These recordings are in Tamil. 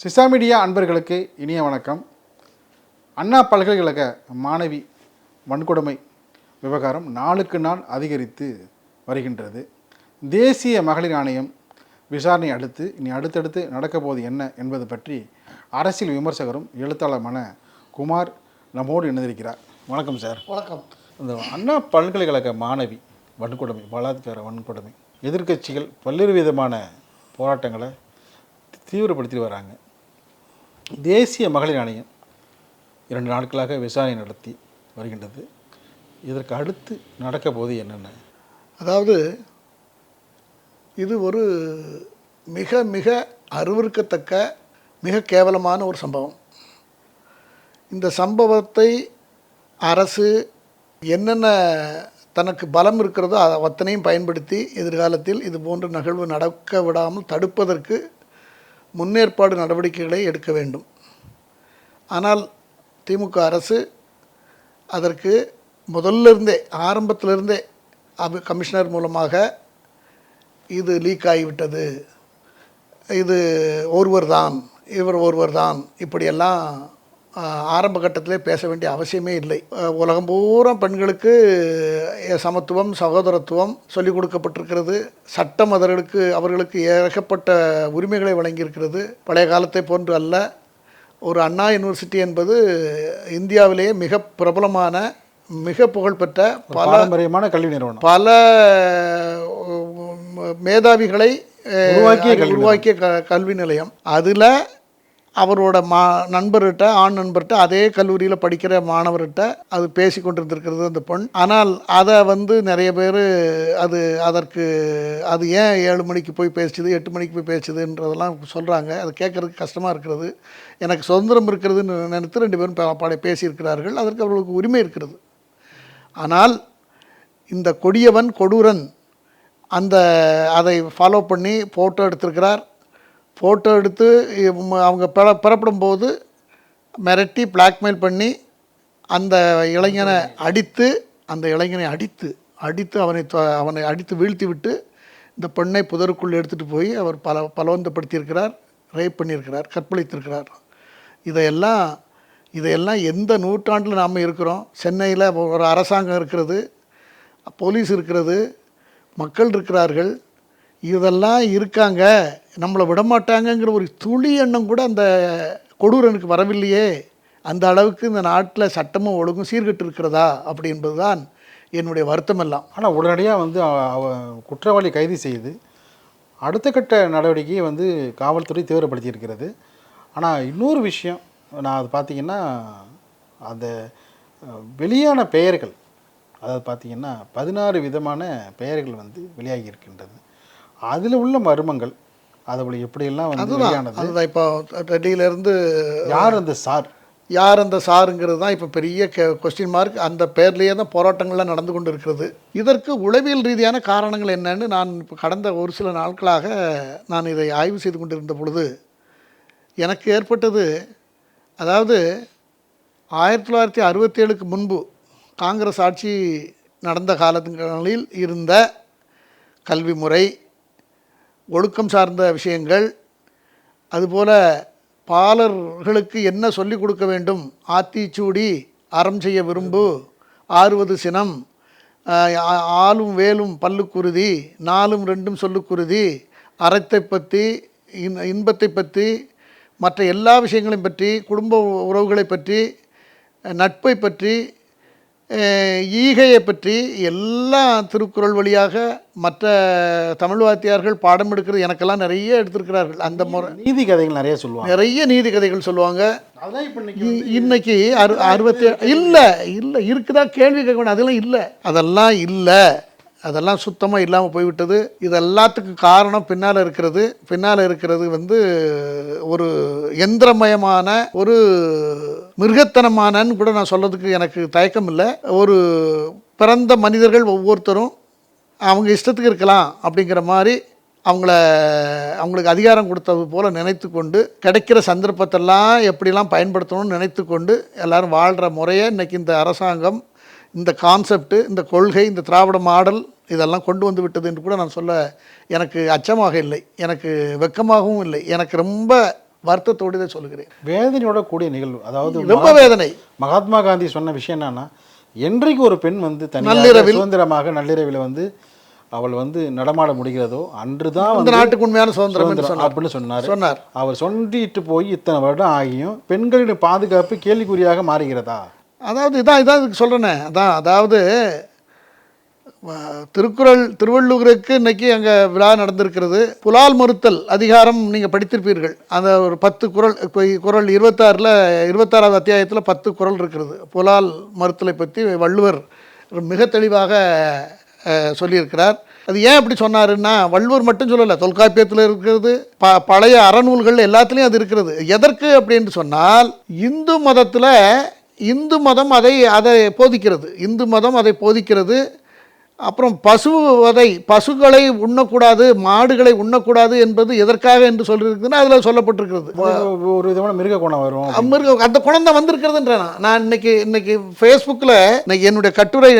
சிசா மீடியா அன்பர்களுக்கு இனிய வணக்கம். அண்ணா பல்கலைக்கழக மாணவி வன்கொடுமை விவகாரம் நாளுக்கு நாள் அதிகரித்து வருகின்றது. தேசிய மகளிர் ஆணையம் விசாரணை அடுத்து இனி அடுத்தடுத்து நடக்கப் போவது என்ன என்பது பற்றி அரசியல் விமர்சகரும் எழுத்தாளருமான குமார் நம்மோடு இணைந்திருக்கிறார். வணக்கம் சார். வணக்கம். இந்த அண்ணா பல்கலைக்கழக மாணவி வன்கொடுமை பலாத்கார வன்கொடுமை எதிர்க்கட்சிகள் பல்வேறு விதமான போராட்டங்களை தீவிரப்படுத்தி வராங்க. தேசிய மகளிர் ஆணையம் இரண்டு நாட்களாக விசாரணை நடத்தி வருகின்றது. இதற்கு அடுத்து நடக்க போது என்னென்ன? அதாவது இது ஒரு மிக மிக அருவருக்கத்தக்க மிக கேவலமான ஒரு சம்பவம். இந்த சம்பவத்தை அரசு என்னென்ன தனக்கு பலம் இருக்கிறதோ அதை அத்தனையும் பயன்படுத்தி எதிர்காலத்தில் இது போன்ற நிகழ்வு நடக்க விடாமல் தடுப்பதற்கு முன்னேற்பாடு நடவடிக்கைகளை எடுக்க வேண்டும். ஆனால் திமுக அரசு அதற்கு முதல்ல இருந்தே ஆரம்பத்திலிருந்தே அபி கமிஷனர் மூலமாக இது லீக் ஆகிவிட்டது. இது ஒருவர் தான் இவர் ஒருவர் தான் இப்படியெல்லாம் ஆரம்ப கட்டத்திலே பேச வேண்டிய அவசியமே இல்லை. உலகம் பூரா பெண்களுக்கு சமத்துவம் சகோதரத்துவம் சொல்லிக் கொடுக்கப்பட்டிருக்கிறது. சட்டம் அவர்களுக்கு அவர்களுக்கு ஏகப்பட்ட உரிமைகளை வழங்கியிருக்கிறது. பழைய காலத்தை போன்று அல்ல. ஒரு அண்ணா யூனிவர்சிட்டி என்பது இந்தியாவிலேயே மிக பிரபலமான மிக புகழ்பெற்ற பல பாரம்பரியமான கல்வி நிறுவனம். பல மேதாவிகளை உருவாக்கிய கல்வி உருவாக்கிய க கல்வி நிலையம். அதில் அவரோட மா நண்பர்கிட்ட ஆண் நண்பர்கிட்ட அதே கல்லூரியில் படிக்கிற மாணவர்கிட்ட அது பேசி கொண்டிருந்திருக்கிறது அந்த பெண் ஆனால் அதை வந்து நிறைய பேர் அது அதற்கு அது ஏன் ஏழு மணிக்கு போய் பேசுது எட்டு மணிக்கு போய் பேசுதுன்றதெல்லாம் சொல்கிறாங்க அது கேட்குறதுக்கு கஷ்டமாக இருக்கிறது. எனக்கு சுதந்திரம் இருக்கிறதுன்னு நினைத்து ரெண்டு பேரும் பா- பாட பேசியிருக்கிறார்கள். அதற்கு அவர்களுக்கு உரிமை இருக்கிறது. ஆனால் இந்த கொடியவன் கொடூரன் அந்த அதை ஃபாலோ பண்ணி ஃபோட்டோ எடுத்திருக்கிறார். ஃபோட்டோ எடுத்து அவங்க பிற புறப்படும் போது மிரட்டி பிளாக்மெயில் பண்ணி அந்த இளைஞனை அடித்து அந்த இளைஞனை அடித்து அடித்து அவனை தொ- அவனை அடித்து வீழ்த்தி விட்டு இந்த பெண்ணை புதருக்குள் எடுத்துகிட்டு போய் அவர் பல பலவந்தப்படுத்தியிருக்கிறார் ரேப் பண்ணியிருக்கிறார் கற்பழித்திருக்கிறார். இதையெல்லாம் இதையெல்லாம் எந்த நூற்றாண்டில் நாம் இருக்கிறோம்? சென்னையில் ஒரு அரசாங்கம் இருக்கிறது போலீஸ் இருக்கிறது மக்கள் இருக்கிறார்கள் இதெல்லாம் இருக்காங்க. நம்மளை விடமாட்டாங்கங்கிற ஒரு துளி எண்ணம் கூட அந்த கொடூரனுக்கு வரவில்லையே. அந்த அளவுக்கு இந்த நாட்டில் சட்டமும் ஒழுங்கும் சீர்கட்டு இருக்கிறதா அப்படி என்பதுதான் என்னுடைய வருத்தம் எல்லாம் ஆனால் உடனடியாக வந்து அவ குற்றவாளி கைது செய்து அடுத்த கட்ட நடவடிக்கையை வந்து காவல்துறை தீவிரப்படுத்தி இருக்கிறது ஆனால் இன்னொரு விஷயம் நான் அது பார்த்தீங்கன்னா அந்த வெளியான பெயர்கள் அதாவது பார்த்தீங்கன்னா பதினாறு விதமான பெயர்கள் வந்து வெளியாகி இருக்கின்றது அதில் உள்ள மர்மங்கள் அதை எப்படியெல்லாம் வந்து அதுதான். இப்போ டெல்லியிலேருந்து யார் அந்த சார்? யார் அந்த சாருங்கிறது தான் இப்போ பெரிய கொஸ்டின் மார்க் அந்த பேர்லேயே தான் போராட்டங்கள்லாம் நடந்து கொண்டு இருக்கிறது இதற்கு உளவியல் ரீதியான காரணங்கள் என்னன்னு நான் இப்போ கடந்த ஒரு சில நாட்களாக நான் இதை ஆய்வு செய்து கொண்டிருந்த பொழுது எனக்கு ஏற்பட்டது. அதாவது ஆயிரத்தி தொள்ளாயிரத்தி அறுபத்தேழுக்கு முன்பு காங்கிரஸ் ஆட்சி நடந்த காலங்களில் இருந்த கல்வி முறை ஒழுக்கம் சார்ந்த விஷயங்கள் அதுபோல் பாலர்களுக்கு என்ன சொல்லிக் கொடுக்க வேண்டும்? ஆத்திச்சூடி அறம் செய்ய விரும்பு ஆறுவது சினம் ஆளும் வேலும் பல்லுக்குருதி நாலும் ரெண்டும் சொல்லுக்குருதி அறத்தை பற்றி இன் இன்பத்தை பற்றி மற்ற எல்லா விஷயங்களையும் பற்றி குடும்ப உறவுகளை பற்றி நட்பை பற்றி ஈகையை பற்றி எல்லா திருக்குறள் வழியாக மற்ற தமிழ் வாத்தியார்கள் பாடம் எடுக்கிறது எனக்கெல்லாம் நிறைய எடுத்திருக்கிறார்கள். அந்த முறை நீதி கதைகள் நிறைய சொல்லுவாங்க. நிறைய நீதி கதைகள் சொல்லுவாங்க. இன்னைக்கு அறு அறுபத்தி இல்லை இல்லை இருக்குதா கேள்வி கேட்க வேண்டாம். அதெல்லாம் இல்லை. அதெல்லாம் இல்லை. அதெல்லாம் சுத்தமாக இல்லாமல் போய்விட்டது. இது எல்லாத்துக்கும் காரணம் பின்னால் இருக்கிறது. பின்னால் இருக்கிறது வந்து ஒரு எந்திரமயமான ஒரு மிருகத்தனமானன்னு கூட நான் சொல்கிறதுக்கு எனக்கு தயக்கம் இல்லை ஒரு பிறந்த மனிதர்கள் ஒவ்வொருத்தரும் அவங்க இஷ்டத்துக்கு இருக்கலாம் அப்படிங்கிற மாதிரி அவங்கள அவங்களுக்கு அதிகாரம் கொடுத்தது போல் நினைத்து கொண்டு கிடைக்கிற சந்தர்ப்பத்தெல்லாம் எப்படிலாம் பயன்படுத்தணும்னு நினைத்து கொண்டு எல்லோரும் வாழ்கிற முறையை இன்னைக்கு இந்த அரசாங்கம் இந்த கான்செப்ட் இந்த கொள்கை இந்த திராவிட மாடல் இதெல்லாம் கொண்டு வந்து விட்டது என்று கூட நான் சொல்ல எனக்கு அச்சமாக இல்லை. எனக்கு வெக்கமாகவும் இல்லை. எனக்கு ரொம்ப வருத்தத்தோடு இதை சொல்லுகிறேன் வேதனையோட கூடிய நிகழ்வு அதாவது ரொம்ப வேதனை. மகாத்மா காந்தி சொன்ன விஷயம் என்னன்னா என்றைக்கு ஒரு பெண் வந்து நள்ளிரவில். சுதந்திரமாக நள்ளிரவில் வந்து அவள் வந்து நடமாட முடிகிறதோ அன்றுதான் வந்து நாட்டுக்கு உண்மையான சுதந்திரம் அப்படின்னு சொன்னார். சொன்னார். அவர் சொல்லிட்டு போய் இத்தனை வருடம் ஆகியும் பெண்களின் பாதுகாப்பு கேள்விக்குறியாக மாறுகிறதா? அதாவது இதான் இதான் சொல்கிறேனே அதான் அதாவது திருக்குறள் திருவள்ளுவருக்கு இன்னைக்கு அங்கே விழா நடந்திருக்கிறது. புலால் மறுத்தல் அதிகாரம் நீங்கள் படித்திருப்பீர்கள். அந்த ஒரு பத்து குறள் இப்போ குறள் இருபத்தாறில் இருபத்தாறாவது அத்தியாயத்தில் பத்து குறள் இருக்கிறது. புலால் மறுத்தலை பற்றி வள்ளுவர் மிக தெளிவாக சொல்லியிருக்கிறார். அது ஏன் அப்படி சொன்னாருன்னா வள்ளுவர் மட்டும் சொல்லலை தொல்காப்பியத்தில் இருக்கிறது ப பழைய அறநூல்கள் எல்லாத்துலேயும் அது இருக்கிறது. எதற்கு அப்படின்னு சொன்னால் இந்து மதத்தில் இந்து மதம் அதை அதை போதிக்கிறது. இந்து மதம் அதை போதிக்கிறது அப்புறம் பசு வதை பசுக்களை உண்ணக்கூடாது மாடுகளை உண்ணக்கூடாது என்பது எதற்காக என்று சொல்லியிருக்குதுன்னா அதில் சொல்லப்பட்டிருக்கிறது. ஒரு விதமான மிருக குணம் வரும். மிருக அந்த குணம் தான் வந்திருக்கிறதுன்றேன் நான். இன்னைக்கு இன்னைக்கு ஃபேஸ்புக்கில் இன்னைக்கு என்னுடைய கட்டுரை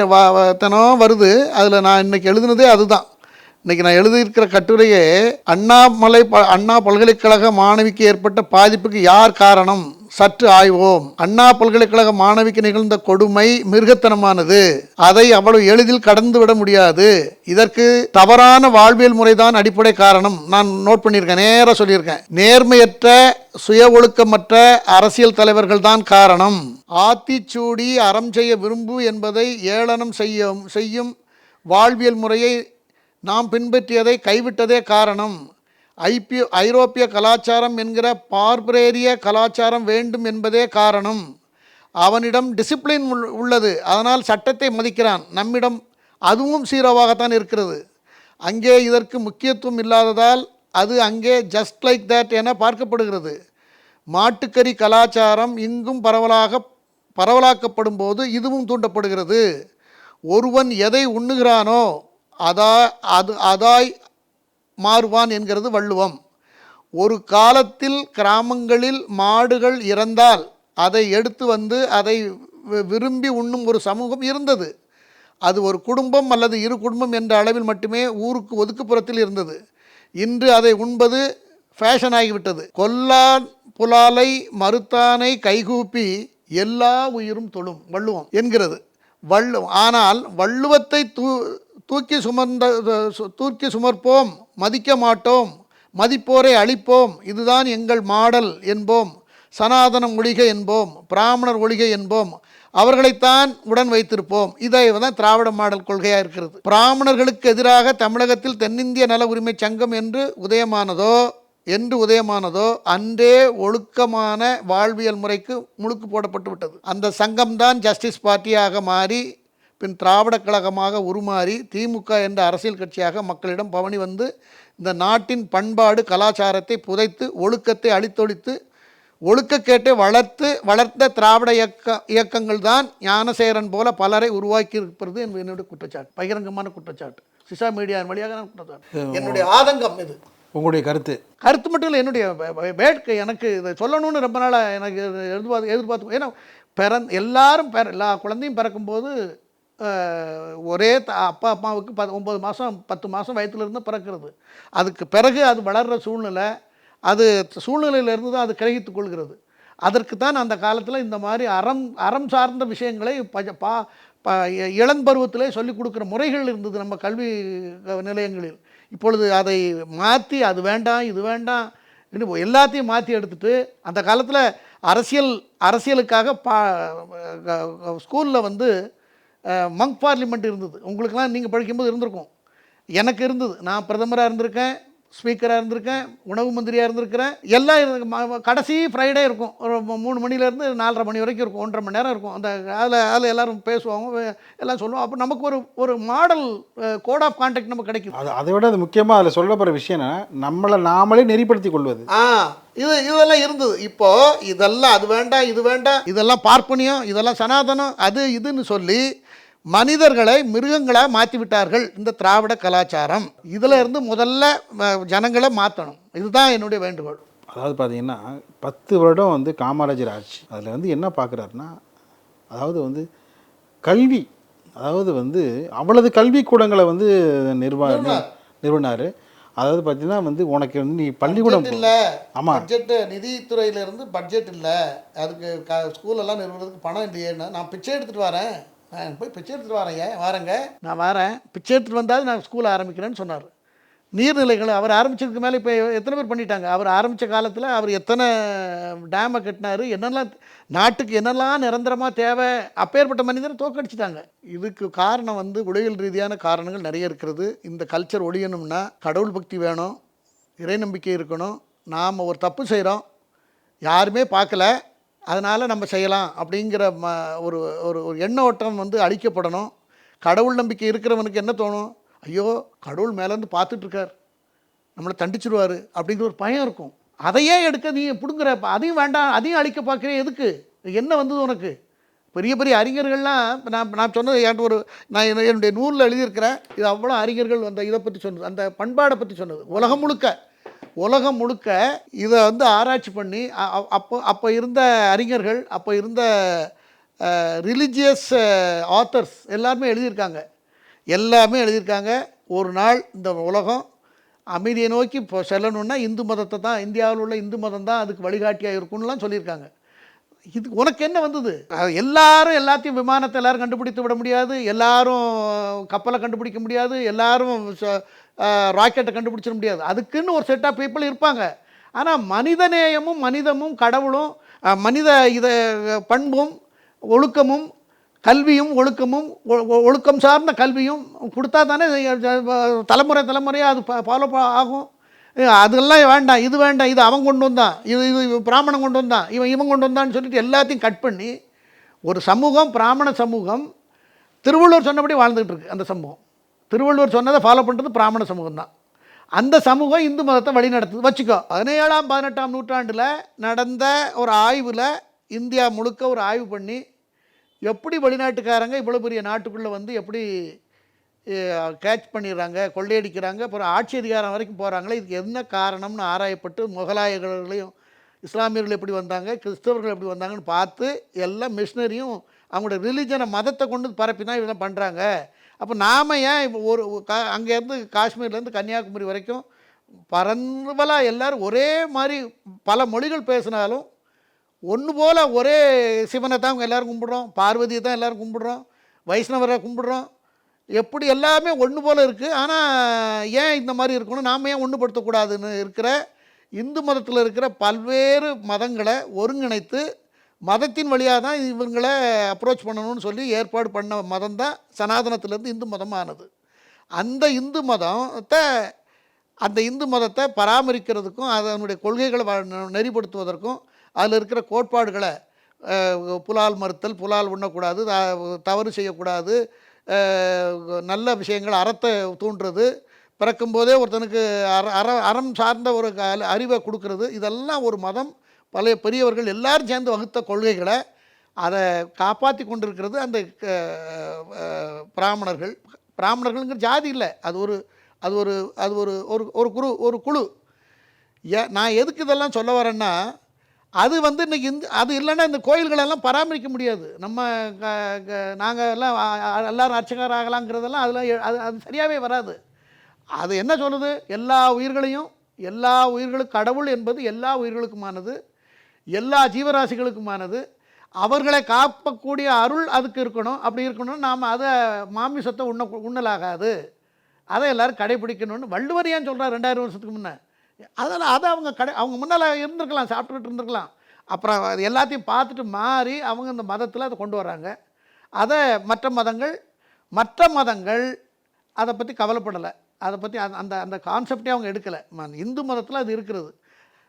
தினம் வருது. அதில் நான் இன்னைக்கு எழுதுனதே அதுதான். இன்னைக்கு நான் எழுதியிருக்கிற கட்டுரையே அண்ணாமலை ப அண்ணா பல்கலைக்கழக மாணவிக்கு ஏற்பட்ட பாதிப்புக்கு யார் காரணம்? சற்று ஆய்வோம். அண்ணா பல்கலைக்கழக மாணவிக்கு நிகழ்ந்த கொடுமை மிருகத்தனமானது. அதை அவ்வளவு எளிதில் கடந்து விட முடியாது. இதற்கு தவறான வாழ்வியல் முறைதான் அடிப்படை காரணம். நான் நோட் பண்ணியிருக்கேன். நேராக சொல்லியிருக்கேன். நேர்மையற்ற சுய ஒழுக்கமற்ற அரசியல் தலைவர்கள் தான் காரணம். ஆத்திச்சூடி அறம் செய்ய விரும்பு என்பதை ஏளனம் செய்யும் செய்யும் வாழ்வியல் முறையை நாம் பின்பற்றியதை கைவிட்டதே காரணம். ஐபி ஐரோப்பிய கலாச்சாரம் என்கிற பார்பரேரிய கலாச்சாரம் வேண்டும் என்பதே காரணம். அவனிடம் டிசிப்ளின் உள்- உள்ளது. அதனால் சட்டத்தை மதிக்கிறான். நம்மிடம் அதுவும் சீரோவாகத்தான் இருக்கிறது. அங்கே இதற்கு முக்கியத்துவம் இல்லாததால் அது அங்கே ஜஸ்ட் லைக் தட் என பார்க்கப்படுகிறது. மாட்டுக்கறி கலாச்சாரம் இங்கும் பரவலாக பரவலாக்கப்படும் போது இதுவும் தூண்டப்படுகிறது. ஒருவன் எதை உண்ணுகிறானோ அதா அது அதாய் மாறுவான் என்கிறது வள்ளுவம். ஒரு காலத்தில் கிராமங்களில் மாடுகள் இறந்தால் அதை எடுத்து வந்து அதை வி- விரும்பி உண்ணும் ஒரு சமூகம் இருந்தது. அது ஒரு குடும்பம் அல்லது இரு குடும்பம் என்ற அளவில் மட்டுமே ஊருக்கு ஒதுக்குப்புறத்தில் இருந்தது. இன்று அதை உண்பது ஃபேஷன் ஆகிவிட்டது. கொல்லான் புலாலை மறுத்தானை கைகூப்பி எல்லா உயிரும் தொழும் வள்ளுவம் என்கிறது. வள்ளு ஆனால் வள்ளுவத்தை தூ தூக்கி சுமர்ந்த தூக்கி சுமர்ப்போம் மதிக்க மாட்டோம் மதிப்போரை அழிப்போம் இதுதான் எங்கள் மாடல் என்போம் சனாதனம் ஒழிக என்போம் பிராமணர் ஒழிக என்போம் அவர்களைத்தான் உடன் வைத்திருப்போம். இதை தான் திராவிட மாடல் கொள்கையாக இருக்கிறது. பிராமணர்களுக்கு எதிராக தமிழகத்தில் தென்னிந்திய நல உரிமை சங்கம் என்று உதயமானதோ என்று உதயமானதோ அன்றே ஒழுக்கமான வாழ்வியல் முறைக்கு முழுக்கு போடப்பட்டு விட்டது. அந்த சங்கம்தான் ஜஸ்டிஸ் பார்ட்டியாக மாறி பின் திராவிட கழகமாக உருமாறி திமுக என்ற அரசியல் கட்சியாக மக்களிடம் பவனி வந்து இந்த நாட்டின் பண்பாடு கலாச்சாரத்தை புதைத்து ஒழுக்கத்தை அழித்தொழித்து ஒழுக்கக்கேட்டை வளர்த்து வளர்த்த திராவிட இயக்க இயக்கங்கள் தான் ஞானசேகரன் போல பலரை உருவாக்கி இருப்பது என்னுடைய குற்றச்சாட்டு பகிரங்கமான குற்றச்சாட்டு. சிசா மீடியா வழியாக நான் குற்றச்சாட்டு. என்னுடைய ஆதங்கம் இது. உங்களுடைய கருத்து? கருத்து மட்டும் இல்லை என்னுடைய வேட்கை எனக்கு இதை சொல்லணும்னு ரொம்ப நாளாக எனக்கு எதிர்பார்த்து எதிர்பார்த்து ஏன்னா பிறந் எல்லாரும் பிற எல்லா குழந்தையும் பிறக்கும்போது ஒரே அப்பா அம்மாவுக்கு பத் ஒம்பது மாதம் பத்து மாதம் வயிற்றுலேருந்து பிறக்கிறது. அதுக்கு பிறகு அது வளர்கிற சூழ்நிலை அது சூழ்நிலையிலிருந்து தான் அது கிரகித்து கொள்கிறது. அதற்கு தான் அந்த காலத்தில் இந்த மாதிரி அறம் அறம் சார்ந்த விஷயங்களை பஜ பா ப இளம்பருவத்திலே சொல்லிக் கொடுக்குற முறைகள் இருந்தது நம்ம கல்வி நிலையங்களில். இப்பொழுது அதை மாற்றி அது வேண்டாம் இது வேண்டாம் இன்னும் எல்லாத்தையும் மாற்றி எடுத்துட்டு அந்த காலத்தில் அரசியல் அரசியலுக்காக பா ஸ்கூலில் வந்து மங்க் பார்லிமெண்ட் இருந்தது. உங்களுக்கெல்லாம் நீங்கள் படிக்கும்போது இருந்திருக்கும். எனக்கு இருந்தது. நான் பிரதமராக இருந்திருக்கேன் ஸ்பீக்கராக இருந்திருக்கேன் உணவு மந்திரியாக இருந்திருக்கிறேன். எல்லாம் கடைசி ஃப்ரைடே இருக்கும். ஒரு மூணு மணிலேருந்து நாலரை மணி வரைக்கும் இருக்கும். ஒன்றரை மணி நேரம் இருக்கும். அந்த அதில் அதில் எல்லாரும் பேசுவாங்க எல்லாம் சொல்லுவோம் அப்போ நமக்கு ஒரு ஒரு மாடல் கோட் ஆஃப் கான்டாக்ட் நமக்கு கிடைக்கும் அது அதை விட அது முக்கியமாக அதில் சொல்லப்படுற விஷயம் என்னன்னா நம்மளை நாமளே நெறிப்படுத்திக் கொள்வது. ஆ இது இதெல்லாம் இருந்தது. இப்போ இதெல்லாம் அது வேண்டாம் இது வேண்டாம் இதெல்லாம் பார்ப்பனியம் இதெல்லாம் சனாதனம் அது இதுன்னு சொல்லி மனிதர்களை மிருகங்களாக மாற்றி விட்டார்கள் இந்த திராவிட கலாச்சாரம். இதில் இருந்து முதல்ல ஜனங்களை மாற்றணும் இதுதான் என்னுடைய வேண்டுகோள். அதாவது பார்த்தீங்கன்னா பத்து வருடம் வந்து காமராஜர் ஆட்சி. அதில் வந்து என்ன பார்க்குறாருன்னா அதாவது வந்து கல்வி அதாவது வந்து அவளது கல்வி கூடங்களை வந்து நிர்வா நிறுவனார். அதாவது பார்த்தீங்கன்னா வந்து உனக்கு வந்து நீ பள்ளிக்கூடம் இல்லை. ஆமா. பட்ஜெட்டு நிதித்துறையில இருந்து பட்ஜெட் இல்லை. அதுக்கு க ஸ்கூலெல்லாம் நிறுவனத்துக்கு பணம் இல்லையேன்னு. நான் பிச்சை எடுத்துகிட்டு வரேன். நான் போய் பிச்சை எடுத்துகிட்டு வரேங்க வரேங்க. நான் வரேன். பிச்சை எடுத்துகிட்டு வந்தால் நான் ஸ்கூல் ஆரம்பிக்கிறேன்னு சொன்னார். நீர்நிலைகள் அவர் ஆரம்பிச்சதுக்கு மேலே இப்போ எத்தனை பேர் பண்ணிட்டாங்க? அவர் ஆரம்பித்த காலத்தில் அவர் எத்தனை டேமை கட்டினாரு? என்னெல்லாம் நாட்டுக்கு என்னெல்லாம் நிரந்தரமாக தேவை? அப்பேற்பட்ட மனிதரை தோக்கடிச்சிட்டாங்க. இதுக்கு காரணம் வந்து உலகியல் ரீதியான காரணங்கள் நிறைய இருக்கிறது. இந்த கல்ச்சர் ஒழியணும்னா கடவுள் பக்தி வேணும். இறை நம்பிக்கை இருக்கணும். நாம் ஒரு தப்பு செய்கிறோம் யாருமே பார்க்கல. அதனால் நம்ம செய்யலாம் அப்படிங்கிற ம ஒரு ஒரு ஒரு எண்ண ஓட்டம் வந்து அழிக்கப்படணும். கடவுள் நம்பிக்கை இருக்கிறவனுக்கு என்ன தோணும்? ஐயோ கடவுள் மேலேருந்து பார்த்துட்ருக்கார். நம்மளை தண்டிச்சிடுவார் அப்படிங்கிற ஒரு பயம் இருக்கும். அதையே எடுக்க நீ பிடுங்குற அதையும் வேண்டாம் அதையும் அழிக்க பார்க்குறேன் எதுக்கு? என்ன வந்தது உனக்கு? பெரிய பெரிய அறிஞர்கள்லாம் இப்போ நான் நான் சொன்னது என்கிட்ட ஒரு நான் என்ன- என்னுடைய நூலில் எழுதியிருக்கிறேன். இது அவ்வளோ அறிஞர்கள் அந்த இதை பற்றி சொன்னது அந்த பண்பாடை பற்றி சொன்னது. உலகம் முழுக்க. உலகம் முழுக்க இதை வந்து ஆராய்ச்சி பண்ணி அப்போ அப்போ இருந்த அறிஞர்கள் அப்போ இருந்த ரிலிஜியஸ் ஆத்தர்ஸ் எல்லாருமே எழுதியிருக்காங்க. எல்லாமே எழுதியிருக்காங்க. ஒரு நாள் இந்த உலகம் அமைதியை நோக்கி இப்போ செல்லணுன்னா இந்து மதத்தை தான் இந்தியாவில் உள்ள இந்து மதம் தான் அதுக்கு வழிகாட்டியாக இருக்கும்னுலாம் சொல்லியிருக்காங்க. இது உனக்கு என்ன வந்தது? எல்லாரும் எல்லாத்தையும் விமானத்தை எல்லாரும் கண்டுபிடித்து விட முடியாது. எல்லாரும் கப்பலை கண்டுபிடிக்க முடியாது. எல்லாரும் ராக்கெட்டை கண்டுபிடிச்சிட முடியாது. அதுக்குன்னு ஒரு செட் ஆஃப் பீப்புள் இருப்பாங்க. ஆனால் மனிதநேயமும் மனிதமும் கடவுளும் மனித இத பண்பும் ஒழுக்கமும் கல்வியும் ஒழுக்கமும் ஒ- ஒழுக்கம் சார்ந்த கல்வியும் கொடுத்தா தானே தலைமுறை தலைமுறையாக அது ஃபாலோ ஆகும். அதெல்லாம் வேண்டாம். இது வேண்டாம். இது அவன் கொண்டு வந்தான். இது இது பிராமணன் கொண்டு வந்தான். இவன் இவன் கொண்டு வந்தான்னு சொல்லிட்டு எல்லாத்தையும் கட் பண்ணி ஒரு சமூகம் பிராமண சமூகம் திருவள்ளுவர் சொன்னபடி வாழ்ந்துகிட்டு இருக்கு அந்த சமூகம் திருவள்ளுவர் சொன்னதை ஃபாலோ பண்ணுறது பிராமண சமூகம் தான் அந்த சமூகம் இந்து மதத்தை வழிநடத்துது. வச்சுக்கோ பதினேழாம் பதினெட்டாம் நூற்றாண்டில் நடந்த ஒரு ஆய்வில் இந்தியா முழுக்க ஒரு ஆய்வு பண்ணி எப்படி வெளிநாட்டுக்காரங்க இவ்வளோ பெரிய நாட்டுக்குள்ளே வந்து எப்படி கேட்ச் பண்ணிடுறாங்க கொள்ளையடிக்கிறாங்க அப்புறம் ஆட்சி அதிகாரம் வரைக்கும் போகிறாங்களே இதுக்கு என்ன காரணம்னு ஆராயப்பட்டு முகலாயர்களையும் இஸ்லாமியர்கள் எப்படி வந்தாங்க கிறிஸ்தவர்கள் எப்படி வந்தாங்கன்னு பார்த்து எல்லா மிஷினரியும் அவங்களோட ரிலிஜனை மதத்தை கொண்டு பரப்பி தான் இதெல்லாம் பண்ணுறாங்க அப்போ நாம் ஏன் இப்போ ஒரு கா அங்கேருந்து காஷ்மீர்லேருந்து கன்னியாகுமரி வரைக்கும் பரவலாக எல்லாரும் ஒரே மாதிரி பல மொழிகள் பேசினாலும் ஒன்று போல் ஒரே சிவனை தான் அவங்க எல்லோரும் கும்பிடுறோம் பார்வதியை தான் எல்லோரும் கும்பிட்றோம் வைஷ்ணவரை கும்பிடுறோம். எப்படி எல்லாமே ஒன்று போல் இருக்குது ஆனால் ஏன் இந்த மாதிரி இருக்கணும்? நாம் ஏன் ஒன்றுபடுத்தக்கூடாதுன்னு இருக்கிற இந்து மதத்தில் இருக்கிற பல்வேறு மதங்களை ஒருங்கிணைத்து மதத்தின் வழியாக தான் இவங்களை அப்ரோச் பண்ணணும்னு சொல்லி ஏற்பாடு பண்ண மதம் தான் சனாதனத்திலேருந்து இந்து மதமானது. அந்த இந்து மதத்தை அந்த இந்து மதத்தை பராமரிக்கிறதுக்கும் அதனுடைய கொள்கைகளை நெறிப்படுத்துவதற்கும் அதில் இருக்கிற கோட்பாடுகளை புலால் மறுத்தல் புலால் உண்ணக்கூடாது த- தவறு செய்யக்கூடாது நல்ல விஷயங்கள் அறத்தை தூண்டுறது பிறக்கும்போதே ஒருத்தனுக்கு அற அற அறம் சார்ந்த ஒரு அறிவை கொடுக்கறது இதெல்லாம் ஒரு மதம். பழைய பெரியவர்கள் எல்லாரும் சேர்ந்து வகுத்த கொள்கைகளை அதை காப்பாற்றி கொண்டிருக்கிறது அந்த பிராமணர்கள். பிராமணர்கள்ங்கிற ஜாதி இல்லை. அது ஒரு அது ஒரு அது ஒரு ஒரு ஒரு குரு ஒரு குழு. ஏ நான் எதுக்கு இதெல்லாம் சொல்ல வரேன்னா அது வந்து இன்றைக்கி இந்த அது இல்லைன்னா இந்த கோயில்களெல்லாம் பராமரிக்க முடியாது. நம்ம நாங்கள் எல்லாம் எல்லோரும் அர்ச்சகர் ஆகலாங்கிறதெல்லாம் அதெல்லாம் அது அது சரியாகவே வராது. அது என்ன சொல்லுது? எல்லா உயிர்களையும் எல்லா உயிர்களுக்கும் கடவுள் என்பது எல்லா உயிர்களுக்குமானது எல்லா ஜீவராசிகளுக்குமானது. அவர்களை காப்பக்கூடிய அருள் அதுக்கு இருக்கணும். அப்படி இருக்கணும் நாம் அதை மாமிசத்தை உண்ண உண்ணலாகாது. அதை எல்லோரும் கடைபிடிக்கணும்னு வள்ளுவர் ஏன் சொல்கிறார் ரெண்டாயிரம் வருஷத்துக்கு முன்னே? அதனால் அதை அவங்க கடை அவங்க முன்னால் இருந்திருக்கலாம் சாப்பிட்டுக்கிட்டு இருந்திருக்கலாம். அப்புறம் அது எல்லாத்தையும் பார்த்துட்டு மாறி அவங்க இந்த மதத்தில் அதை கொண்டு வராங்க. அதை மற்ற மதங்கள் மற்ற மதங்கள் அதை பற்றி கவலைப்படலை. அதை பற்றி அந்த அந்த அந்த கான்செப்டே அவங்க எடுக்கலை. ம- இந்து மதத்தில் அது இருக்கிறது.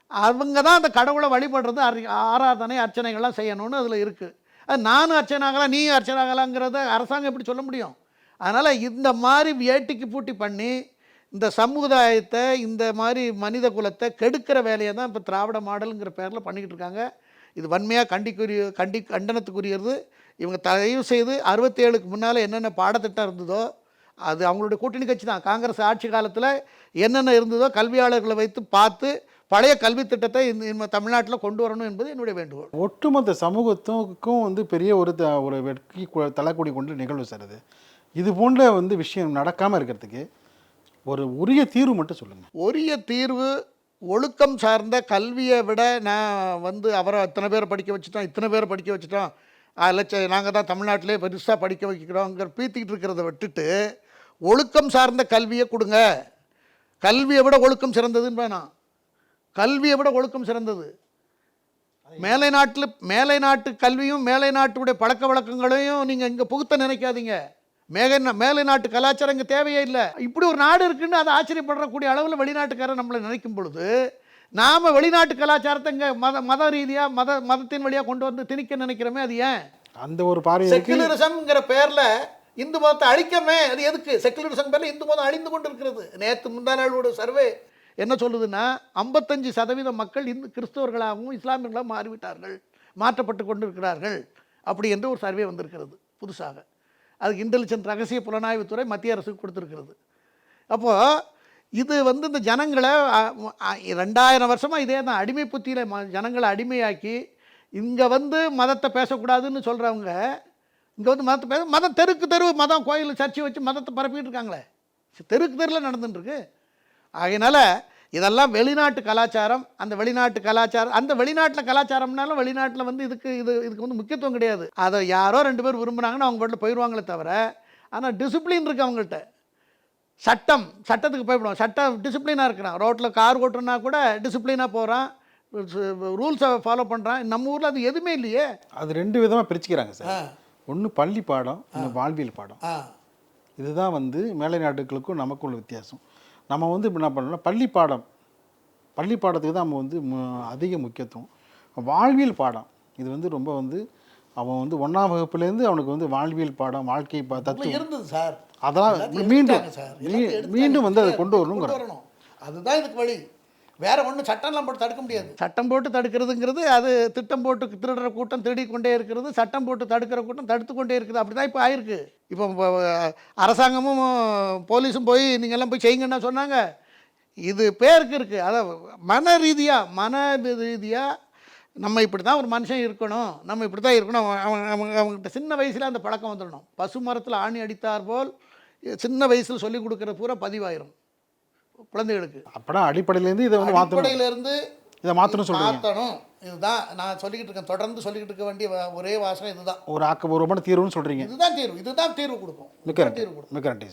அவங்க தான் அந்த கடவுளை வழிபடுறது அரி- ஆராதனை அர்ச்சனைகள்லாம் செய்யணும்னு அதில் இருக்குது அது நானும் அர்ச்சனை ஆகலாம் நீயும் அர்ச்சனை அரசாங்கம் எப்படி சொல்ல முடியும்? அதனால் இந்த மாதிரி வேட்டிக்கு பூட்டி பண்ணி இந்த சமுதாயத்தை இந்த மாதிரி மனித குலத்தை கெடுக்கிற வேலையை தான் இப்போ திராவிட மாடலுங்கிற பேரில் பண்ணிக்கிட்டு இருக்காங்க. இது வன்மையாக கண்டிக்குரிய கண்டி கண்டனத்துக்குரியது. இவங்க தயவு செய்து அறுபத்தேழுக்கு முன்னால் என்னென்ன பாடத்திட்டம் இருந்ததோ அது அவங்களுடைய கூட்டணி கட்சி தான். காங்கிரஸ் ஆட்சி காலத்தில் என்னென்ன இருந்ததோ கல்வியாளர்களை வைத்து பார்த்து பழைய கல்வி திட்டத்தை இந்த தமிழ்நாட்டில் கொண்டு வரணும் என்பது என்னுடைய வேண்டுகோள். ஒட்டுமொத்த சமூகத்துக்கும் வந்து பெரிய ஒரு த- ஒரு வெட்கி தலைக்குடி கொண்டு நிகழ்வு சார் இது போன்ற வந்து விஷயம் நடக்காமல் இருக்கிறதுக்கு ஒரு உரிய தீர்வு மட்டும் சொல்லுங்கள் உரிய தீர்வு ஒழுக்கம் சார்ந்த கல்வியை விட நான் வந்து அவரை இத்தனை பேரை படிக்க வச்சுட்டோம் இத்தனை பேரை படிக்க வச்சுட்டோம். அதில் நாங்கள் தான் தமிழ்நாட்டிலே பெருசாக படிக்க வைக்கிறோங்கிற பீத்திக்கிட்டு இருக்கிறத விட்டுட்டு ஒழுக்கம் சார்ந்த கல்வியை கொடுங்க. கல்வியை விட ஒழுக்கம் சிறந்ததுன்னு வேணாம் கல்வியை விட ஒழுக்கம் சிறந்தது. மேலை நாட்டில் மேலை நாட்டு கல்வியும் மேலை நாட்டுடைய பழக்க வழக்கங்களையும் நீங்கள் இங்கே புகுத்த நினைக்காதீங்க. மேக மேலை நாட்டு கலாச்சாரம் இங்கே தேவையே இல்லை. இப்படி ஒரு நாடு இருக்குன்னு அதை ஆச்சரியப்படக்கூடிய அளவில் வெளிநாட்டுக்காரர் நம்மளை நினைக்கும் பொழுது நாம் வெளிநாட்டு கலாச்சாரத்தை இங்கே மத மத ரீதியாக மத மதத்தின் வழியாக கொண்டு வந்து திணிக்க நினைக்கிறோமே அது ஏன்? அந்த ஒரு இருக்கு செக்குலரிசம்ங்கிற பேரில் இந்து மதத்தை அழிக்கமே. அது எதுக்கு? செக்குலரிசம் பேரில் இந்து மதம் அழிந்து கொண்டு இருக்கிறது நேற்று முந்தா நாளோட சர்வே என்ன சொல்லுதுன்னா ஐம்பத்தஞ்சு சதவீதம் மக்கள் இந்து கிறிஸ்தவர்களாகவும் இஸ்லாமியர்களாகவும் மாறிவிட்டார்கள். மாற்றப்பட்டு கொண்டு இருக்கிறார்கள் அப்படி என்று ஒரு சர்வே வந்திருக்கிறது புதுசாக. அதுக்கு இன்டெலிஜென்ட் ரகசிய புலனாய்வுத்துறை மத்திய அரசுக்கு கொடுத்துருக்கிறது. அப்போது இது வந்து இந்த ஜனங்களை ரெண்டாயிரம் வருஷமாக இதே தான். அடிமை புத்தியில் ம ஜனங்களை அடிமையாக்கி இங்கே வந்து மதத்தை பேசக்கூடாதுன்னு சொல்கிறவங்க இங்கே வந்து மதத்தை பேச மதம் தெருக்கு தெரு மதம் கோயில் சர்ச்சை வச்சு மதத்தை பரப்பிட்டு இருக்காங்களே. தெருக்கு தெருவில் நடந்துட்டு இருக்கு ஆகையினால இதெல்லாம் வெளிநாட்டு கலாச்சாரம் அந்த வெளிநாட்டு கலாச்சாரம் அந்த வெளிநாட்டில் கலாச்சாரம்னாலும் வெளிநாட்டில் வந்து இதுக்கு இது இதுக்கு வந்து முக்கியத்துவம் கிடையாது. அதை யாரோ ரெண்டு பேர் விரும்புனாங்கன்னா அவங்க பாட்டில் போயிடுவாங்களே தவிர ஆனால் டிசிப்ளின் இருக்குது அவங்கள்ட்ட. சட்டம் சட்டத்துக்கு பயப்படுவோம் சட்டம் டிசிப்ளினாக இருக்கிறான். ரோட்டில் கார் ஓட்டுறனா கூட டிசிப்ளினாக போகிறான் ரூல்ஸை ஃபாலோ பண்ணுறான் நம்ம ஊரில் அது எதுவுமே இல்லையே. அது ரெண்டு விதமாக பிரிச்சுக்கிறாங்க சார். ஒன்று பள்ளி பாடம் இன்னும் வாழ்வியல் பாடம். இதுதான் வந்து மேலை நாட்டுகளுக்கும் நமக்கும் உள்ள வித்தியாசம். நம்ம வந்து இப்போ என்ன பண்ணோம்னா பள்ளி பாடம். பள்ளி பாடத்துக்கு தான் நம்ம வந்து அதிக முக்கியத்துவம். வாழ்வியல் பாடம். இது வந்து ரொம்ப வந்து அவன் வந்து ஒன்றாம் வகுப்புலேருந்து அவனுக்கு வந்து வாழ்வியல் பாடம் வாழ்க்கை பா தத்துவம். இருந்தது சார். அதெல்லாம் மீண்டும். மீண்டும் வந்து அதை கொண்டு வரணுங்கிற அதுதான் இதுக்கு வழி. வேற ஒன்றும் சட்டம்லாம் போட்டு தடுக்க முடியாது. சட்டம் போட்டு தடுக்கிறதுங்கிறது அது திட்டம் போட்டு திருடுற கூட்டம் திருடி கொண்டே இருக்கிறது சட்டம் போட்டு தடுக்கிற கூட்டம் தடுத்து கொண்டே இருக்குது. அப்படி தான் இப்போ ஆயிருக்கு. இப்போ அரசாங்கமும் போலீஸும் போய் நீங்கள்லாம் போய் செய்யுங்கன்னா சொன்னாங்க. இது பேருக்கு இருக்குது அதான் மன ரீதியாக மன ரீதியாக நம்ம இப்படி தான் ஒரு மனுஷன் இருக்கணும். நம்ம இப்படி தான் இருக்கணும். அவன் அவன் அவங்க அவங்ககிட்ட சின்ன வயசில் அந்த பழக்கம் வந்துடணும். பசு மரத்தில் ஆணி அடித்தார் போல் சின்ன வயசில் சொல்லிக் கொடுக்குற பூரா பதிவாயிரும். குழந்தைகளுக்கு. அப்படா அடிப்படையிலேருந்து இதை வந்து அடிப்படையிலிருந்து இதை மாற்றணும் சொல்கிறீங்க மாற்றணும் இதுதான் நான் சொல்லிக்கிட்டு இருக்கேன். தொடர்ந்து சொல்லிக்கிட்டு இருக்க வேண்டிய ஒரே வாசகம் இதுதான். ஒரு ஆக்கப்பூர்வமான தீர்வுன்னு சொல்கிறீங்க இதுதான் தீர்வு. இதுதான் தீர்வு கொடுக்கும். மிக்க நன்றி. மிக்க நன்றி